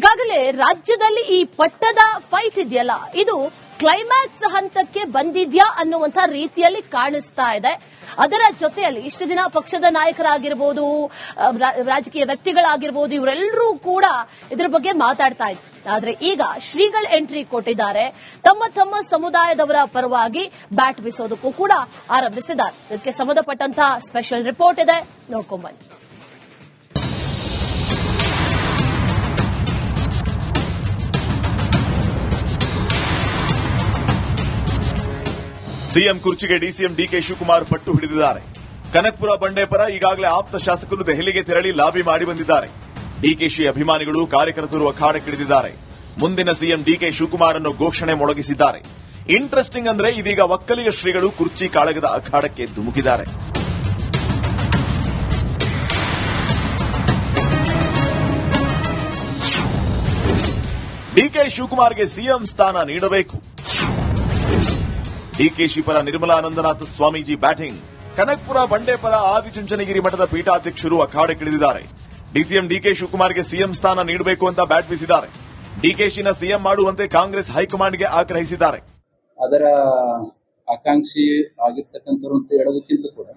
ಈಗಾಗಲೇ ರಾಜ್ಯದಲ್ಲಿ ಈ ಪಟ್ಟದ ಫೈಟ್ ಇದೆಯಲ್ಲ, ಇದು ಕ್ಲೈಮ್ಯಾಕ್ಸ್ ಹಂತಕ್ಕೆ ಬಂದಿದ್ಯಾ ಅನ್ನುವಂತ ರೀತಿಯಲ್ಲಿ ಕಾಣಿಸ್ತಾ ಇದೆ. ಅದರ ಜೊತೆಯಲ್ಲಿ ಇಷ್ಟು ದಿನ ಪಕ್ಷದ ನಾಯಕರಾಗಿರ್ಬೋದು ರಾಜಕೀಯ ವ್ಯಕ್ತಿಗಳಾಗಿರ್ಬೋದು, ಇವರೆಲ್ಲರೂ ಕೂಡ ಇದರ ಬಗ್ಗೆ ಮಾತಾಡ್ತಾ ಇದ್ರು ಆದ್ರೆ ಈಗ ಶ್ರೀಗಳ ಎಂಟ್ರಿ ಕೊಟ್ಟಿದ್ದಾರೆ. ತಮ್ಮ ತಮ್ಮ ಸಮುದಾಯದವರ ಪರವಾಗಿ ಬ್ಯಾಟ್ ಬೀಸೋದಕ್ಕೂ ಕೂಡ ಆರಂಭಿಸಿದ್ದಾರೆ. ಇದಕ್ಕೆ ಸಂಬಂಧಪಟ್ಟಂತಹ ಸ್ಪೆಷಲ್ ರಿಪೋರ್ಟ್ ಇದೆ. ನೋಡ್ಕೊಂಬನ್ನಿ ಸಿಎಂ ಕುರ್ಚಿಗೆ ಡಿಸಿಎಂ ಡಿಕೆ ಶಿವಕುಮಾರ್ ಪಟ್ಟು ಹಿಡಿದಿದ್ದಾರೆ. ಕನಕ್ಪುರ ಬಂಡೇಪರ ಈಗಾಗಲೇ ಆಪ್ತ ಶಾಸಕರು ದೆಹಲಿಗೆ ತೆರಳಿ ಲಾಬಿ ಮಾಡಿ ಬಂದಿದ್ದಾರೆ. ಡಿಕೆಶಿ ಅಭಿಮಾನಿಗಳು ಕಾರ್ಯಕರ್ತರು ಅಖಾಡಕ್ಕಿಳಿದಿದ್ದಾರೆ ಮುಂದಿನ ಸಿಎಂ ಡಿಕೆ ಶಿವಕುಮಾರ್ ಅನ್ನು ಘೋಷಣೆ ಮೊಳಗಿಸಿದ್ದಾರೆ. ಇಂಟ್ರೆಸ್ಟಿಂಗ್ ಅಂದ್ರೆ ಇದೀಗ ಒಕ್ಕಲಿಗ ಶ್ರೀಗಳು ಕುರ್ಚಿ ಕಾಳಗದ ಅಖಾಡಕ್ಕೆ ಧುಮುಕಿದ್ದಾರೆ ಡಿಕೆ ಶಿವಕುಮಾರ್ಗೆ ಸಿಎಂ ಸ್ಥಾನ ನೀಡಬೇಕು. ಡಿಕೆಶಿ ಪರ ನಿರ್ಮಲಾನಂದನಾಥ ಸ್ವಾಮೀಜಿ ಬ್ಯಾಟಿಂಗ್. ಕನಕ್ಪುರ ಬಂಡೇಪರ ಆದಿಚುಂಚನಗಿರಿ ಮಠದ ಪೀಠಾಧ್ಯಕ್ಷರು ಅಖಾಡಕ್ಕಿಳಿದಿದ್ದಾರೆ ಡಿಸಿಎಂ ಡಿಕೆ ಶಿವಕುಮಾರ್ಗೆ ಸಿಎಂ ಸ್ಥಾನ ನೀಡಬೇಕು ಅಂತ ಬ್ಯಾಟ್ ಬೀಸಿದ್ದಾರೆ ಡಿಕೆಶಿನ ಸಿಎಂ ಮಾಡುವಂತೆ ಕಾಂಗ್ರೆಸ್ ಹೈಕಮಾಂಡ್ಗೆ ಆಗ್ರಹಿಸಿದ್ದಾರೆ. ಅದರ ಆಕಾಂಕ್ಷಿ ಆಗಿರ್ತಕ್ಕಂಥವ್ರು ಅಂತ ಹೇಳೋದಕ್ಕಿಂತ ಕೂಡ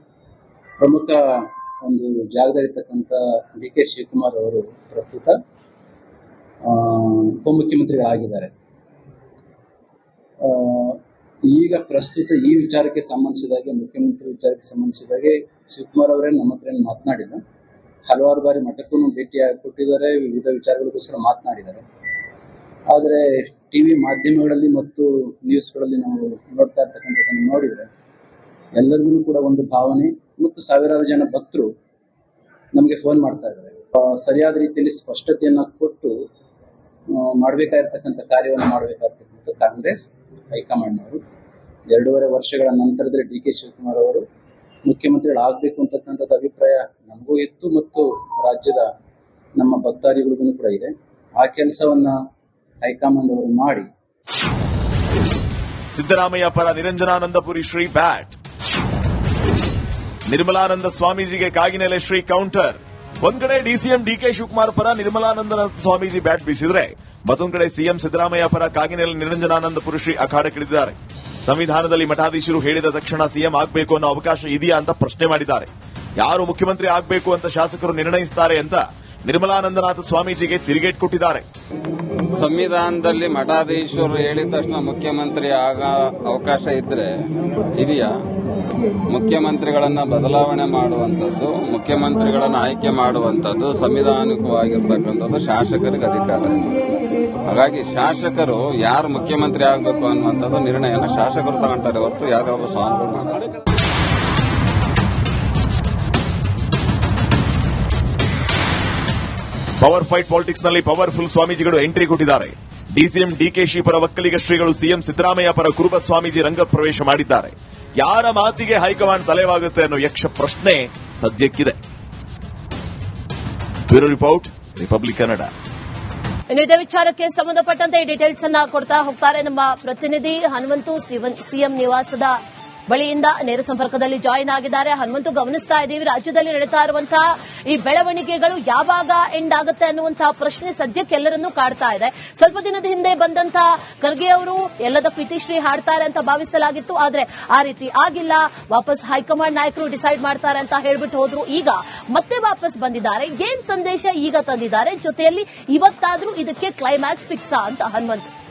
ಪ್ರಮುಖ ಒಂದು ಜಾಗದಲ್ಲಿರ್ತಕ್ಕಂಥ ಡಿ ಕೆ ಶಿವಕುಮಾರ್ ಅವರು ಪ್ರಸ್ತುತ ಉಪಮುಖ್ಯಮಂತ್ರಿಗಳಾಗಿದ್ದಾರೆ. ಈಗ ಪ್ರಸ್ತುತ ಈ ವಿಚಾರಕ್ಕೆ ಸಂಬಂಧಿಸಿದಾಗೆ ಮುಖ್ಯಮಂತ್ರಿ ವಿಚಾರಕ್ಕೆ ಸಂಬಂಧಿಸಿದಾಗೆ ಶಿವಕುಮಾರ್ ಅವರೇ ನಮ್ಮ ಹತ್ರ ಏನು ಹಲವಾರು ಬಾರಿ ಮಠಕ್ಕೂ ಭೇಟಿ ಕೊಟ್ಟಿದ್ದಾರೆ, ವಿವಿಧ ವಿಚಾರಗಳಿಗೋಸ್ಕರ ಮಾತನಾಡಿದ್ದಾರೆ. ಆದರೆ ಟಿವಿ ಮಾಧ್ಯಮಗಳಲ್ಲಿ ಮತ್ತು ನ್ಯೂಸ್ಗಳಲ್ಲಿ ನಾವು ನೋಡ್ತಾ ಇರ್ತಕ್ಕಂಥದ್ದನ್ನು ನೋಡಿದರೆ ಎಲ್ಲರಿಗೂ ಕೂಡ ಒಂದು ಭಾವನೆ ಮತ್ತು ಸಾವಿರಾರು ಜನ ಭಕ್ತರು ನಮಗೆ ಫೋನ್ ಮಾಡ್ತಾ ಇದ್ದಾರೆ. ಸರಿಯಾದ ರೀತಿಯಲ್ಲಿ ಸ್ಪಷ್ಟತೆಯನ್ನು ಕೊಟ್ಟು ಮಾಡಬೇಕಾಗಿರ್ತಕ್ಕಂಥ ಕಾರ್ಯವನ್ನು ಮಾಡಬೇಕಾಗಿರ್ತಕ್ಕಂಥ ಕಾಂಗ್ರೆಸ್ ಹೈಕಮಾಂಡ್ನವರು ಎರಡೂವರೆ ವರ್ಷಗಳ ನಂತರದಲ್ಲಿ ಡಿ ಕೆ ಶಿವಕುಮಾರ್ ಅವರು ಮುಖ್ಯಮಂತ್ರಿಗಳಾಗಬೇಕು ಅಂತಕ್ಕಂಥದ್ದು ಅಭಿಪ್ರಾಯ ನಮಗೂ ಇತ್ತು ಮತ್ತು ರಾಜ್ಯದ ನಮ್ಮ ಭಕ್ತಾದಿಗಳಿಗೂ ಕೂಡ ಇದೆ. ಆ ಕೆಲಸವನ್ನ ಹೈಕಮಾಂಡ್ ಅವರು ಮಾಡಿ. ಸಿದ್ದರಾಮಯ್ಯ ಪರ ನಿರಂಜನಾನಂದಪುರಿ ಶ್ರೀ ಬ್ಯಾಟ್. ನಿರ್ಮಲಾನಂದ ಸ್ವಾಮೀಜಿಗೆ ಕಾಗಿನೆಲೆ ಶ್ರೀ ಕೌಂಟರ್. ಒಂದ್ ಕಡೆ ಡಿಸಿಎಂ ಡಿಕೆ ಶಿವಕುಮಾರ್ ಪರ ನಿರ್ಮಲಾನಂದ ಸ್ವಾಮೀಜಿ ಬ್ಯಾಟ್ ಬೀಸಿದ್ರೆ ಮತ್ತೊಂದ್ ಕಡೆ ಸಿಎಂ ಸಿದ್ದರಾಮಯ್ಯ ಪರ ಕಾಗಿನೆಲೆ ನಿರಂಜನಾನಂದ ಪುರುಷಿ ಅಖಾಡಕ್ಕಿಳಿದಿದ್ದಾರೆ ಸಂವಿಧಾನದಲ್ಲಿ ಮಠಾಧೀಶರು ಹೇಳಿದ ತಕ್ಷಣ ಸಿಎಂ ಆಗಬೇಕು ಅನ್ನೋ ಅವಕಾಶ ಇದೆಯಾ ಅಂತ ಪ್ರಶ್ನೆ ಮಾಡಿದ್ದಾರೆ. ಯಾರು ಮುಖ್ಯಮಂತ್ರಿ ಆಗಬೇಕು ಅಂತ ಶಾಸಕರು ನಿರ್ಣಯಿಸುತ್ತಾರೆ ಅಂತ ನಿರ್ಮಲಾನಂದನಾಥ ಸ್ವಾಮೀಜಿಗೆ ತಿರುಗೇಟ್ ಕೊಟ್ಟಿದ್ದಾರೆ. ಸಂವಿಧಾನದಲ್ಲಿ ಮಠಾಧೀಶರು ಹೇಳಿದ ತಕ್ಷಣ ಮುಖ್ಯಮಂತ್ರಿ ಆಗ ಅವಕಾಶ ಇದ್ರೆ ಇದೆಯಾ? ಮುಖ್ಯಮಂತ್ರಿಗಳನ್ನ ಬದಲಾವಣೆ ಮಾಡುವಂಥದ್ದು, ಮುಖ್ಯಮಂತ್ರಿಗಳನ್ನು ಆಯ್ಕೆ ಮಾಡುವಂಥದ್ದು ಸಂವಿಧಾನಿಕವಾಗಿರ್ತಕ್ಕಂಥದ್ದು ಶಾಸಕರಿಗೆ ಅಧಿಕಾರ. ಹಾಗಾಗಿ ಶಾಸಕರು ಯಾರು ಮುಖ್ಯಮಂತ್ರಿ ಆಗಬೇಕು ಅನ್ನುವಂಥದ್ದು ನಿರ್ಣಯನ ಶಾಸಕರು ತಗೊಂತಾರೆ ಹೊರತು ಯಾರೊಬ್ಬ ಸ್ವಾಮಿಗಳು ಪವರ್ ಫೈಟ್ ಪಾಲಿಟಿಕ್ಸ್ನಲ್ಲಿ ಪವರ್ಫುಲ್ ಸ್ವಾಮೀಜಿಗಳು ಎಂಟ್ರಿ ಕೊಟ್ಟಿದ್ದಾರೆ. ಡಿಸಿಎಂ ಡಿಕೆಶಿ ಪರ ಒಕ್ಕಲಿಗ ಶ್ರೀಗಳು ಸಿಎಂ ಸಿದ್ದರಾಮಯ್ಯ ಪರ ಕುರುಬ ಸ್ವಾಮೀಜಿ ರಂಗ ಪ್ರವೇಶ ಮಾಡಿದ್ದಾರೆ. ಯಾರ ಮಾತಿಗೆ ಹೈಕಮಾಂಡ್ ತಲೆವಾಗುತ್ತೆ ಅನ್ನೋ ಯಕ್ಷ ಪ್ರಶ್ನೆ ಸದ್ಯಕ್ಕಿದೆ. Bureau report, republic Kannada. ಇನ್ನು ಇದೇ ವಿಚಾರಕ್ಕೆ ಸಂಬಂಧಪಟ್ಟಂತೆ ಡೀಟೇಲ್ಸ್ ಅನ್ನ ಕೊಡ್ತಾ ಹೋಗ್ತಾರೆ ನಮ್ಮ ಪ್ರತಿನಿಧಿ ಹನುಮಂತು ಸಿಎಂ ನಿವಾಸದ ಬಳಿಯಿಂದ ನೇರ ಸಂಪರ್ಕದಲ್ಲಿ ಜಾಯಿನ್ ಆಗಿದ್ದಾರೆ. ಹನುಮಂತು ಗಮನಿಸ್ತಾ ಇದ್ದೀವಿ. ರಾಜ್ಯದಲ್ಲಿ ನಡೀತಾ ಇರುವಂತಹ ಈ ಬೆಳವಣಿಗೆಗಳು ಯಾವಾಗ ಎಂಡ್ ಆಗುತ್ತೆ ಅನ್ನುವಂತಹ ಪ್ರಶ್ನೆ ಸದ್ಯಕ್ಕೆ ಎಲ್ಲರನ್ನೂ ಕಾಡ್ತಾ ಇದೆ. ಸ್ವಲ್ಪ ದಿನದ ಹಿಂದೆ ಬಂದಂತಹ ಖರ್ಗೆ ಅವರು ಎಲ್ಲದ ಇತಿಶ್ರೀ ಹಾಡ್ತಾರೆ ಅಂತ ಭಾವಿಸಲಾಗಿತ್ತು. ಆದ್ರೆ ಆ ರೀತಿ ಆಗಿಲ್ಲ. ವಾಪಸ್ ಹೈಕಮಾಂಡ್ ನಾಯಕರು ಡಿಸೈಡ್ ಮಾಡ್ತಾರೆ ಅಂತ ಹೇಳ್ಬಿಟ್ಟು ಹೋದ್ರು. ಈಗ ಮತ್ತೆ ವಾಪಸ್ ಬಂದಿದ್ದಾರೆ. ಏನ್ ಸಂದೇಶ ಈಗ ತಂದಿದ್ದಾರೆ? ಜೊತೆಯಲ್ಲಿ ಇವತ್ತಾದ್ರೂ ಇದಕ್ಕೆ ಕ್ಲೈಮ್ಯಾಕ್ಸ್ ಫಿಕ್ಸಾ ಅಂತ ಹನುಮಂತ್.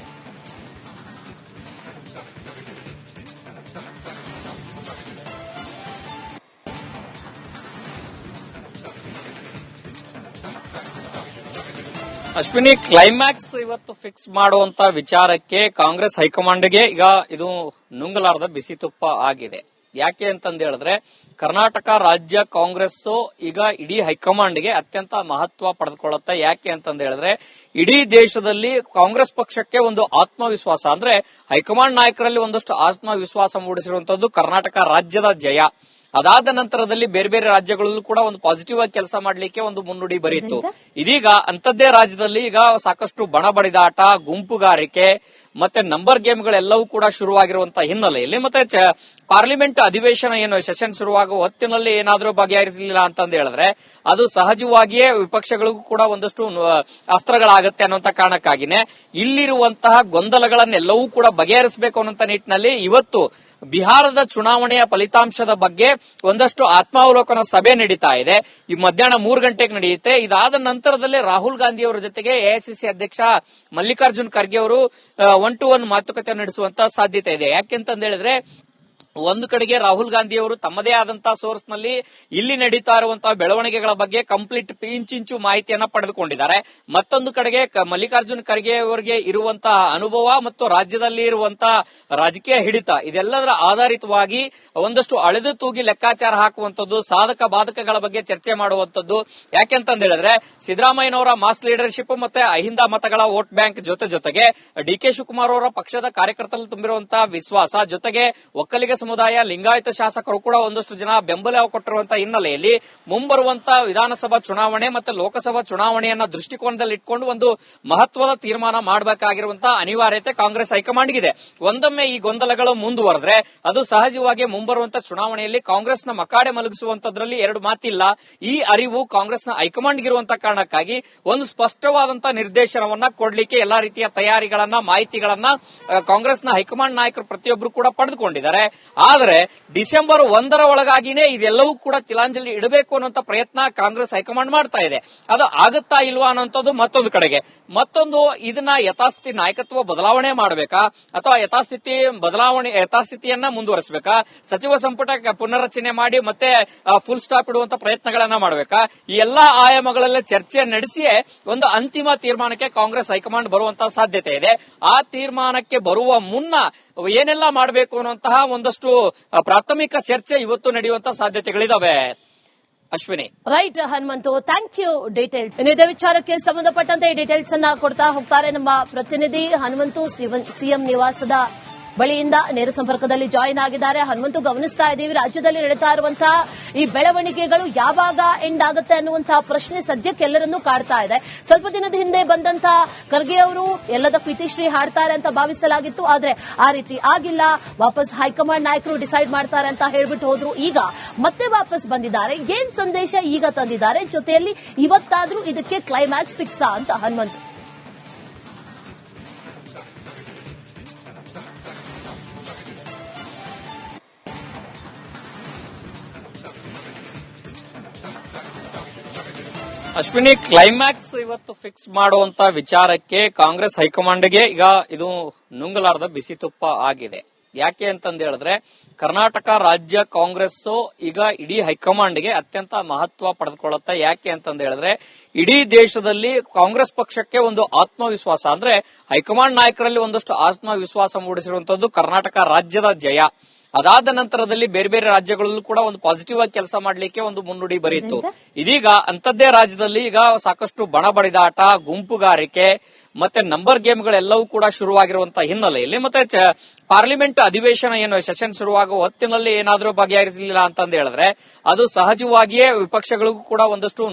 ಅಶ್ವಿನಿ ಕ್ಲೈಮ್ಯಾಕ್ಸ್ ಇವತ್ತು ಫಿಕ್ಸ್ ಮಾಡುವಂತ ವಿಚಾರಕ್ಕೆ ಕಾಂಗ್ರೆಸ್ ಹೈಕಮಾಂಡ್ಗೆ ಈಗ ಇದು ನುಂಗಲಾರದ ಬಿಸಿ ತುಪ್ಪ ಆಗಿದೆ. ಯಾಕೆ ಅಂತಂದ ಹೇಳಿದ್ರೆ, ಕರ್ನಾಟಕ ರಾಜ್ಯ ಕಾಂಗ್ರೆಸ್ ಈಗ ಇಡೀ ಹೈಕಮಾಂಡ್ಗೆ ಅತ್ಯಂತ ಮಹತ್ವ ಪಡೆದುಕೊಳ್ಳುತ್ತೆ. ಯಾಕೆ ಅಂತಂದ ಹೇಳಿದ್ರೆ, ಇಡೀ ದೇಶದಲ್ಲಿ ಕಾಂಗ್ರೆಸ್ ಪಕ್ಷಕ್ಕೆ ಒಂದು ಆತ್ಮವಿಶ್ವಾಸ. ಅಂದ್ರೆ ಹೈಕಮಾಂಡ್ ನಾಯಕರಲ್ಲಿ ಒಂದಷ್ಟು ಆತ್ಮವಿಶ್ವಾಸ ಮೂಡಿಸಿರುವಂತದ್ದು ಕರ್ನಾಟಕ ರಾಜ್ಯದ ಜಯ. ಅದಾದ ನಂತರದಲ್ಲಿ ಬೇರೆ ಬೇರೆ ರಾಜ್ಯಗಳಲ್ಲೂ ಕೂಡ ಒಂದು ಪಾಸಿಟಿವ್ ಆಗಿ ಕೆಲಸ ಮಾಡಲಿಕ್ಕೆ ಒಂದು ಮುನ್ನುಡಿ ಬರೀತು. ಇದೀಗ ಅಂತದ್ದೇ ರಾಜ್ಯದಲ್ಲಿ ಈಗ ಸಾಕಷ್ಟು ಬಣ ಬಡಿದಾಟ ಗುಂಪುಗಾರಿಕೆ ಮತ್ತೆ ನಂಬರ್ ಗೇಮ್ಗಳೆಲ್ಲವೂ ಕೂಡ ಶುರುವಾಗಿರುವಂತಹ ಹಿನ್ನೆಲೆಯಲ್ಲಿ ಮತ್ತೆ ಪಾರ್ಲಿಮೆಂಟ್ ಅಧಿವೇಶನ ಏನು ಸೆಷನ್ ಶುರುವಾಗುವ ಹೊತ್ತಿನಲ್ಲಿ ಏನಾದರೂ ಬಗೆಹರಿಸಲಿಲ್ಲ ಅಂತಂದು ಹೇಳಿದ್ರೆ ಅದು ಸಹಜವಾಗಿಯೇ ವಿಪಕ್ಷಗಳಿಗೂ ಕೂಡ ಒಂದಷ್ಟು ಅಸ್ತ್ರಗಳಾಗುತ್ತೆ ಅಸ್ತ್ರಗಳಾಗತ್ತೆ ಅನ್ನುವಂತ ಕಾರಣಕ್ಕಾಗಿನೇ ಇಲ್ಲಿರುವಂತಹ ಗೊಂದಲಗಳನ್ನೆಲ್ಲವೂ ಕೂಡ ಬಗೆಹರಿಸಬೇಕು ಅನ್ನುವಂತ ನಿಟ್ಟಿನಲ್ಲಿ ಇವತ್ತು ಬಿಹಾರದ ಚುನಾವಣೆಯ ಫಲಿತಾಂಶದ ಬಗ್ಗೆ ಒಂದಷ್ಟು ಆತ್ಮಾವಲೋಕನ ಸಭೆ ನಡೀತಾ ಇದೆ. ಈ ಮಧ್ಯಾಹ್ನ ಮೂರು ಗಂಟೆಗೆ ನಡೆಯುತ್ತೆ. ಇದಾದ ನಂತರದಲ್ಲಿ ರಾಹುಲ್ ಗಾಂಧಿ ಅವರ ಜೊತೆಗೆ ಎಐಸಿಸಿ ಅಧ್ಯಕ್ಷ ಮಲ್ಲಿಕಾರ್ಜುನ್ ಖರ್ಗೆ ಅವರು ಒನ್ ಟು ಒನ್ ಮಾತುಕತೆ ನಡೆಸುವಂತ ಸಾಧ್ಯತೆ ಇದೆ. ಯಾಕೆಂತಂದ ಹೇಳಿದ್ರೆ ಒಂದು ಕಡೆಗೆ ರಾಹುಲ್ ಗಾಂಧಿ ಅವರು ತಮ್ಮದೇ ಆದಂತಹ ಸೋರ್ಸ್ನಲ್ಲಿ ಇಲ್ಲಿ ನಡೀತಾ ಇರುವಂತಹ ಬೆಳವಣಿಗೆಗಳ ಬಗ್ಗೆ ಕಂಪ್ಲೀಟ್ ಇಂಚಿಂಚು ಮಾಹಿತಿಯನ್ನ ಪಡೆದುಕೊಂಡಿದ್ದಾರೆ. ಮತ್ತೊಂದು ಕಡೆಗೆ ಮಲ್ಲಿಕಾರ್ಜುನ್ ಖರ್ಗೆ ಅವರಿಗೆ ಇರುವಂತಹ ಅನುಭವ ಮತ್ತು ರಾಜ್ಯದಲ್ಲಿ ಇರುವಂತಹ ರಾಜಕೀಯ ಹಿಡಿತ ಇದೆಲ್ಲದರ ಆಧಾರಿತವಾಗಿ ಒಂದಷ್ಟು ಅಳೆದು ತೂಗಿ ಲೆಕ್ಕಾಚಾರ ಹಾಕುವಂತದ್ದು ಸಾಧಕ ಬಾಧಕಗಳ ಬಗ್ಗೆ ಚರ್ಚೆ ಮಾಡುವಂತದ್ದು ಯಾಕೆಂತಂದ ಹೇಳಿದ್ರೆ ಸಿದ್ದರಾಮಯ್ಯನವರ ಮಾಸ್ ಲೀಡರ್ಶಿಪ್ ಮತ್ತೆ ಅಹಿಂದ ಮತಗಳ ವೋಟ್ ಬ್ಯಾಂಕ್ ಜೊತೆ ಜೊತೆಗೆ ಡಿ ಕೆ ಶಿವಕುಮಾರ್ ಅವರ ಪಕ್ಷದ ಕಾರ್ಯಕರ್ತರಲ್ಲಿ ತುಂಬಿರುವಂತಹ ವಿಶ್ವಾಸ ಜೊತೆಗೆ ಒಕ್ಕಲಿಗ ಸಮುದಾಯ, ಲಿಂಗಾಯತ ಶಾಸಕರು ಕೂಡ ಒಂದಷ್ಟು ಜನ ಬೆಂಬಲ ಕೊಟ್ಟಿರುವಂತಹ ಹಿನ್ನೆಲೆಯಲ್ಲಿ ಮುಂಬರುವಂತಹ ವಿಧಾನಸಭಾ ಚುನಾವಣೆ ಮತ್ತೆ ಲೋಕಸಭಾ ಚುನಾವಣೆಯನ್ನ ದೃಷ್ಟಿಕೋನದಲ್ಲಿ ಇಟ್ಕೊಂಡು ಒಂದು ಮಹತ್ವದ ತೀರ್ಮಾನ ಮಾಡಬೇಕಾಗಿರುವಂತಹ ಅನಿವಾರ್ಯತೆ ಕಾಂಗ್ರೆಸ್ ಹೈಕಮಾಂಡ್ಗಿದೆ. ಒಂದೊಮ್ಮೆ ಈ ಗೊಂದಲಗಳು ಮುಂದುವರೆದ್ರೆ ಅದು ಸಹಜವಾಗಿ ಮುಂಬರುವಂತಹ ಚುನಾವಣೆಯಲ್ಲಿ ಕಾಂಗ್ರೆಸ್ನ ಮಕಾಡೆ ಮಲಗಿಸುವಂತದ್ರಲ್ಲಿ ಎರಡು ಮಾತಿಲ್ಲ. ಈ ಅರಿವು ಕಾಂಗ್ರೆಸ್ನ ಹೈಕಮಾಂಡ್ಗಿರುವಂತಹ ಕಾರಣಕ್ಕಾಗಿ ಒಂದು ಸ್ಪಷ್ಟವಾದಂತಹ ನಿರ್ದೇಶನವನ್ನ ಕೊಡಲಿಕ್ಕೆ ಎಲ್ಲಾ ರೀತಿಯ ತಯಾರಿಗಳನ್ನ, ಮಾಹಿತಿಗಳನ್ನ ಕಾಂಗ್ರೆಸ್ನ ಹೈಕಮಾಂಡ್ ನಾಯಕರು ಪ್ರತಿಯೊಬ್ಬರು ಕೂಡ ಪಡೆದುಕೊಂಡಿದ್ದಾರೆ. ಆದರೆ ಡಿಸೆಂಬರ್ ಒಂದರ ಒಳಗಾಗಿನೇ ಇದೆಲ್ಲವೂ ಕೂಡ ತಿಲಾಂಜಲಿ ಇಡಬೇಕು ಅನ್ನುವಂತ ಪ್ರಯತ್ನ ಕಾಂಗ್ರೆಸ್ ಹೈಕಮಾಂಡ್ ಮಾಡ್ತಾ ಇದೆ. ಅದು ಆಗುತ್ತಾ ಇಲ್ವಾ ಅನ್ನೋಂಥದ್ದು ಮತ್ತೊಂದು ಕಡೆಗೆ. ಮತ್ತೊಂದು ಇದನ್ನ ಯಥಾಸ್ಥಿತಿ ನಾಯಕತ್ವ ಬದಲಾವಣೆ ಮಾಡಬೇಕಾ? ಅಥವಾ ಯಥಾಸ್ಥಿತಿ ಬದಲಾವಣೆ, ಯಥಾಸ್ಥಿತಿಯನ್ನ ಮುಂದುವರಿಸಬೇಕಾ? ಸಚಿವ ಸಂಪುಟ ಪುನರ್ರಚನೆ ಮಾಡಿ ಮತ್ತೆ ಫುಲ್ ಸ್ಟಾಪ್ ಇಡುವಂತ ಪ್ರಯತ್ನಗಳನ್ನ ಮಾಡಬೇಕಾ? ಈ ಎಲ್ಲಾ ಆಯಾಮಗಳಲ್ಲಿ ಚರ್ಚೆ ನಡೆಸಿಯೇ ಒಂದು ಅಂತಿಮ ತೀರ್ಮಾನಕ್ಕೆ ಕಾಂಗ್ರೆಸ್ ಹೈಕಮಾಂಡ್ ಬರುವಂತಹ ಸಾಧ್ಯತೆ ಇದೆ. ಆ ತೀರ್ಮಾನಕ್ಕೆ ಬರುವ ಮುನ್ನ ಏನೆಲ್ಲ ಮಾಡಬೇಕು ಅನ್ನುವಂತಹ ಒಂದಷ್ಟು ಆ, ಪ್ರಾಥಮಿಕ ಚರ್ಚೆ ಇವತ್ತು ನಡೆಯುವಂತ ಸಾಧ್ಯತೆಗಳಿದಾವೆ. Ashwini. Right Hanumanthu thank you details ಇದೇ ವಿಚಾರಕ್ಕೆ ಸಂಬಂಧಪಟ್ಟಂತೆ ಡೀಟೇಲ್ಸ್ ಅನ್ನ ಕೊಡ್ತಾ ಹೋಗ್ತಾರೆ ನಮ್ಮ ಪ್ರತಿನಿಧಿ ಹನುಮಂತು ಸಿಎಂ ನಿವಾಸದ ಬಳಿಯಿಂದ ನೇರ ಸಂಪರ್ಕದಲ್ಲಿ ಜಾಯಿನ್ ಆಗಿದ್ದಾರೆ. ಹನುಮಂತು ಗಮನಿಸ್ತಾ ಇದ್ದೀವಿ. ರಾಜ್ಯದಲ್ಲಿ ನಡೀತಾ ಇರುವಂತಹ ಈ ಬೆಳವಣಿಗೆಗಳು ಯಾವಾಗ ಎಂಡ್ ಆಗುತ್ತೆ ಅನ್ನುವಂತಹ ಪ್ರಶ್ನೆ ಸದ್ಯಕ್ಕೆ ಎಲ್ಲರನ್ನೂ ಕಾಡ್ತಾ ಇದೆ. ಸ್ವಲ್ಪ ದಿನದ ಹಿಂದೆ ಬಂದಂತಹ ಖರ್ಗೆ ಅವರು ಎಲ್ಲದಕ್ಕೂ ಇತಿಶ್ರೀ ಹಾಡ್ತಾರೆ ಅಂತ ಭಾವಿಸಲಾಗಿತ್ತು. ಆದ್ರೆ ಆ ರೀತಿ ಆಗಿಲ್ಲ. ವಾಪಸ್ ಹೈಕಮಾಂಡ್ ನಾಯಕರು ಡಿಸೈಡ್ ಮಾಡ್ತಾರೆ ಅಂತ ಹೇಳ್ಬಿಟ್ಟು ಹೋದ್ರು. ಈಗ ಮತ್ತೆ ವಾಪಸ್ ಬಂದಿದ್ದಾರೆ. ಏನ್ ಸಂದೇಶ ಈಗ ತಂದಿದ್ದಾರೆ? ಜೊತೆಯಲ್ಲಿ ಇವತ್ತಾದ್ರೂ ಇದಕ್ಕೆ ಕ್ಲೈಮ್ಯಾಕ್ಸ್ ಫಿಕ್ಸಾ ಅಂತ ಹನುಮಂತ್. ಅಶ್ವಿನಿ ಕ್ಲೈಮ್ಯಾಕ್ಸ್ ಇವತ್ತು ಫಿಕ್ಸ್ ಮಾಡುವಂತ ವಿಚಾರಕ್ಕೆ ಕಾಂಗ್ರೆಸ್ ಹೈಕಮಾಂಡ್ಗೆ ಈಗ ಇದು ನುಂಗಲಾರದ ಬಿಸಿ ತುಪ್ಪ ಆಗಿದೆ. ಯಾಕೆ ಅಂತಂದ ಹೇಳಿದ್ರೆ, ಕರ್ನಾಟಕ ರಾಜ್ಯ ಕಾಂಗ್ರೆಸ್ ಈಗ ಇಡೀ ಹೈಕಮಾಂಡ್ಗೆ ಅತ್ಯಂತ ಮಹತ್ವ ಪಡೆದುಕೊಳ್ಳುತ್ತೆ. ಯಾಕೆ ಅಂತಂದ ಹೇಳಿದ್ರೆ, ಇಡೀ ದೇಶದಲ್ಲಿ ಕಾಂಗ್ರೆಸ್ ಪಕ್ಷಕ್ಕೆ ಒಂದು ಆತ್ಮವಿಶ್ವಾಸ. ಅಂದ್ರೆ ಹೈಕಮಾಂಡ್ ನಾಯಕರಲ್ಲಿ ಒಂದಷ್ಟು ಆತ್ಮವಿಶ್ವಾಸ ಮೂಡಿಸಿರುವಂತದ್ದು ಕರ್ನಾಟಕ ರಾಜ್ಯದ ಜಯ. ಅದಾದ ನಂತರದಲ್ಲಿ ಬೇರೆ ಬೇರೆ ರಾಜ್ಯಗಳಲ್ಲೂ ಕೂಡ ಒಂದು ಪಾಸಿಟಿವ್ ಆಗಿ ಕೆಲಸ ಮಾಡಲಿಕ್ಕೆ ಒಂದು ಮುನ್ನುಡಿ ಬರೀತು. ಇದೀಗ ಅಂತದ್ದೇ ರಾಜ್ಯದಲ್ಲಿ ಈಗ ಸಾಕಷ್ಟು ಬಣ ಬಡಿದಾಟ ಗುಂಪುಗಾರಿಕೆ ಮತ್ತೆ ನಂಬರ್ ಗೇಮ್ಗಳೆಲ್ಲವೂ ಕೂಡ ಶುರುವಾಗಿರುವಂತಹ ಹಿನ್ನೆಲೆಯಲ್ಲಿ ಮತ್ತೆ ಪಾರ್ಲಿಮೆಂಟ್ ಅಧಿವೇಶನ ಏನು ಸೆಷನ್ ಶುರುವಾಗುವ ಹೊತ್ತಿನಲ್ಲಿ ಏನಾದರೂ ಬಗೆಹರಿಸಲಿಲ್ಲ ಅಂತಂದು ಹೇಳಿದ್ರೆ ಅದು ಸಹಜವಾಗಿಯೇ ವಿಪಕ್ಷಗಳಿಗೂ ಕೂಡ ಒಂದಷ್ಟು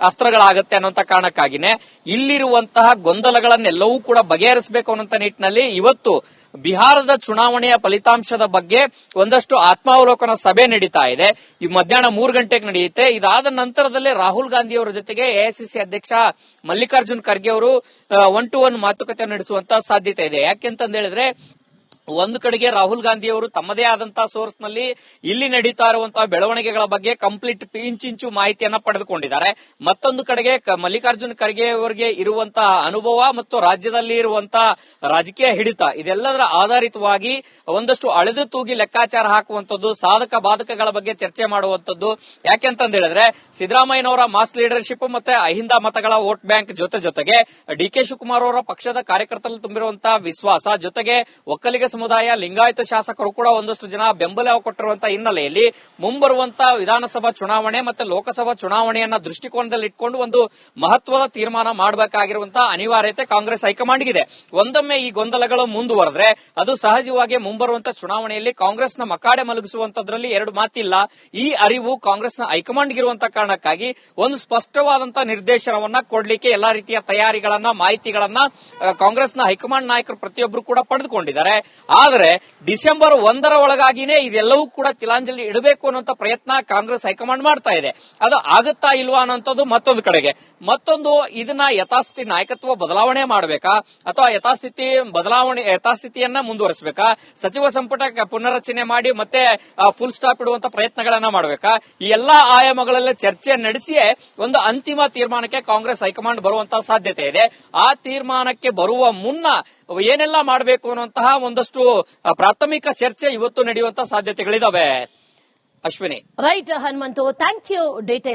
ಅಸ್ತ್ರಗಳಾಗುತ್ತೆ ಅನ್ನುವಂತ ಕಾರಣಕ್ಕಾಗಿನೇ ಇಲ್ಲಿರುವಂತಹ ಗೊಂದಲಗಳನ್ನೆಲ್ಲವೂ ಕೂಡ ಬಗೆಹರಿಸಬೇಕು ಅನ್ನೋಂತ ನಿಟ್ಟಿನಲ್ಲಿ ಇವತ್ತು ಬಿಹಾರದ ಚುನಾವಣೆಯ ಫಲಿತಾಂಶದ ಬಗ್ಗೆ ಒಂದಷ್ಟು ಆತ್ಮಾವಲೋಕನ ಸಭೆ ನಡೀತಾ ಇದೆ. ಈ ಮಧ್ಯಾಹ್ನ ಮೂರು ಗಂಟೆಗೆ ನಡೆಯುತ್ತೆ. ಇದಾದ ನಂತರದಲ್ಲೇ ರಾಹುಲ್ ಗಾಂಧಿ ಅವರ ಜೊತೆಗೆ ಎಐಸಿಸಿ ಅಧ್ಯಕ್ಷ ಮಲ್ಲಿಕಾರ್ಜುನ್ ಖರ್ಗೆ ಅವರು ಒನ್ ಟು ಒನ್ ಮಾತುಕತೆ ನಡೆಸುವಂತ ಸಾಧ್ಯತೆ ಇದೆ. ಯಾಕೆಂತಂದ ಹೇಳಿದ್ರೆ ಒಂದು ಕಡೆಗೆ ರಾಹುಲ್ ಗಾಂಧಿ ಅವರು ತಮ್ಮದೇ ಆದಂತಹ ಸೋರ್ಸ್ನಲ್ಲಿ ಇಲ್ಲಿ ನಡೀತಾ ಇರುವಂತಹ ಬೆಳವಣಿಗೆಗಳ ಬಗ್ಗೆ ಕಂಪ್ಲೀಟ್ ಇಂಚಿಂಚು ಮಾಹಿತಿಯನ್ನ ಪಡೆದುಕೊಂಡಿದ್ದಾರೆ. ಮತ್ತೊಂದು ಕಡೆಗೆ ಮಲ್ಲಿಕಾರ್ಜುನ್ ಖರ್ಗೆ ಅವರಿಗೆ ಇರುವಂತಹ ಅನುಭವ ಮತ್ತು ರಾಜ್ಯದಲ್ಲಿ ಇರುವಂತಹ ರಾಜಕೀಯ ಹಿಡಿತ ಇದೆಲ್ಲದರ ಆಧಾರಿತವಾಗಿ ಒಂದಷ್ಟು ಅಳೆದು ತೂಗಿ ಲೆಕ್ಕಾಚಾರ ಹಾಕುವಂತದ್ದು ಸಾಧಕ ಬಾಧಕಗಳ ಬಗ್ಗೆ ಚರ್ಚೆ ಮಾಡುವಂತದ್ದು ಯಾಕೆಂತಂದ ಹೇಳಿದ್ರೆ, ಸಿದ್ದರಾಮಯ್ಯನವರ ಮಾಸ್ ಲೀಡರ್ಶಿಪ್ ಮತ್ತೆ ಅಹಿಂದ ಮತಗಳ ವೋಟ್ ಬ್ಯಾಂಕ್ ಜೊತೆ ಜೊತೆಗೆ ಡಿ ಕೆ ಶಿವಕುಮಾರ್ ಅವರ ಪಕ್ಷದ ಕಾರ್ಯಕರ್ತರಲ್ಲಿ ತುಂಬಿರುವಂತಹ ವಿಶ್ವಾಸ ಜೊತೆಗೆ ಒಕ್ಕಲಿಗ ಸಮುದಾಯ, ಲಿಂಗಾಯತ ಶಾಸಕರು ಕೂಡ ಒಂದಷ್ಟು ಜನ ಬೆಂಬಲ ಕೊಟ್ಟಿರುವಂತಹ ಹಿನ್ನೆಲೆಯಲ್ಲಿ ಮುಂಬರುವಂತಹ ವಿಧಾನಸಭಾ ಚುನಾವಣೆ ಮತ್ತೆ ಲೋಕಸಭಾ ಚುನಾವಣೆಯನ್ನ ದೃಷ್ಟಿಕೋನದಲ್ಲಿ ಇಟ್ಕೊಂಡು ಒಂದು ಮಹತ್ವದ ತೀರ್ಮಾನ ಮಾಡಬೇಕಾಗಿರುವಂತಹ ಅನಿವಾರ್ಯತೆ ಕಾಂಗ್ರೆಸ್ ಹೈಕಮಾಂಡ್ಗಿದೆ. ಒಂದೊಮ್ಮೆ ಈ ಗೊಂದಲಗಳು ಮುಂದುವರೆದ್ರೆ ಅದು ಸಹಜವಾಗಿ ಮುಂಬರುವಂತಹ ಚುನಾವಣೆಯಲ್ಲಿ ಕಾಂಗ್ರೆಸ್ನ ಮಕಾಡೆ ಮಲಗಿಸುವಂತದ್ರಲ್ಲಿ ಎರಡು ಮಾತಿಲ್ಲ. ಈ ಅರಿವು ಕಾಂಗ್ರೆಸ್ನ ಹೈಕಮಾಂಡ್ಗಿರುವಂತಹ ಕಾರಣಕ್ಕಾಗಿ ಒಂದು ಸ್ಪಷ್ಟವಾದಂತಹ ನಿರ್ದೇಶನವನ್ನ ಕೊಡ್ಲಿಕ್ಕೆ ಎಲ್ಲಾ ರೀತಿಯ ತಯಾರಿಗಳನ್ನ, ಮಾಹಿತಿಗಳನ್ನ ಕಾಂಗ್ರೆಸ್ನ ಹೈಕಮಾಂಡ್ ನಾಯಕರು ಪ್ರತಿಯೊಬ್ಬರು ಕೂಡ ಪಡೆದುಕೊಂಡಿದ್ದಾರೆ. ಆದರೆ ಡಿಸೆಂಬರ್ ಒಂದರ ಒಳಗಾಗಿನೇ ಇದೆಲ್ಲವೂ ಕೂಡ ತಿಲಾಂಜಲಿ ಇಡಬೇಕು ಅನ್ನುವಂತ ಪ್ರಯತ್ನ ಕಾಂಗ್ರೆಸ್ ಹೈಕಮಾಂಡ್ ಮಾಡ್ತಾ ಇದೆ. ಅದು ಆಗುತ್ತಾ ಇಲ್ವಾ ಅನ್ನೋಂಥದ್ದು ಮತ್ತೊಂದು ಕಡೆಗೆ. ಮತ್ತೊಂದು ಇದನ್ನ ಯಥಾಸ್ಥಿತಿ ನಾಯಕತ್ವ ಬದಲಾವಣೆ ಮಾಡಬೇಕಾ? ಅಥವಾ ಯಥಾಸ್ಥಿತಿ ಬದಲಾವಣೆ, ಯಥಾಸ್ಥಿತಿಯನ್ನ ಮುಂದುವರಿಸಬೇಕಾ? ಸಚಿವ ಸಂಪುಟ ಪುನರ್ರಚನೆ ಮಾಡಿ ಮತ್ತೆ ಫುಲ್ ಸ್ಟಾಪ್ ಇಡುವಂತ ಪ್ರಯತ್ನಗಳನ್ನ ಮಾಡಬೇಕಾ? ಈ ಎಲ್ಲಾ ಆಯಾಮಗಳಲ್ಲಿ ಚರ್ಚೆ ನಡೆಸಿಯೇ ಒಂದು ಅಂತಿಮ ತೀರ್ಮಾನಕ್ಕೆ ಕಾಂಗ್ರೆಸ್ ಹೈಕಮಾಂಡ್ ಬರುವಂತಹ ಸಾಧ್ಯತೆ ಇದೆ. ಆ ತೀರ್ಮಾನಕ್ಕೆ ಬರುವ ಮುನ್ನ ಏನೆಲ್ಲ ಮಾಡಬೇಕು ಅನ್ನುವಂತಹ ಒಂದಷ್ಟು ಪ್ರಾಥಮಿಕ ಚರ್ಚೆ ಇವತ್ತು ನಡೆಯುವಂತಹ ಸಾಧ್ಯತೆಗಳಿದಾವೆ. Ashwini. Right Hanumanthu thank you details